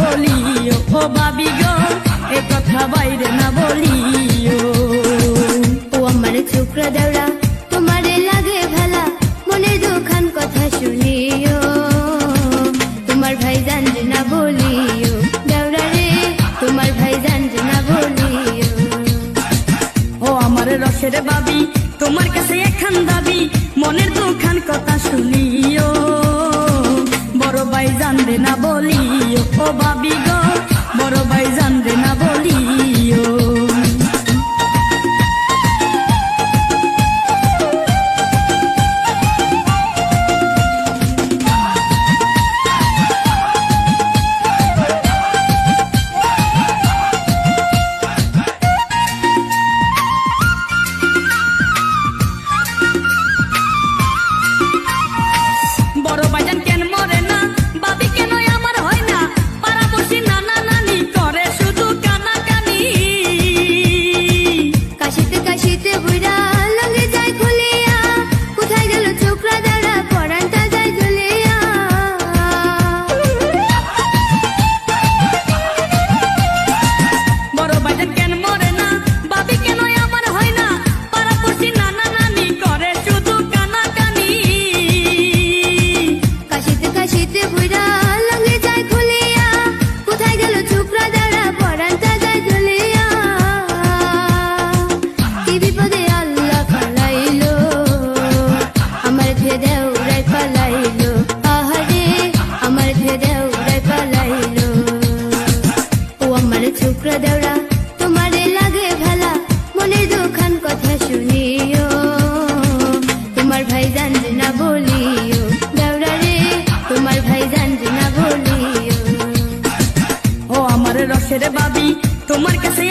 বলিও ও বাবি গো, এ কথা বাইরে না বলিও। ও আমার ছোকরা দেওরা তোমারে লাগে ভালা, মনের দুখান কথা শুনিও। তোমার ভাই জান না বলিও দেওরা রে, তোমার ভাই জান না বলিও। ও আমার রসের বাবি তোমার কাছে এখান দাবি, মনের দুখান কথা শুনিও। বড় ভাই জানবে না বলিও ও রসের বাবি তোমার কাছে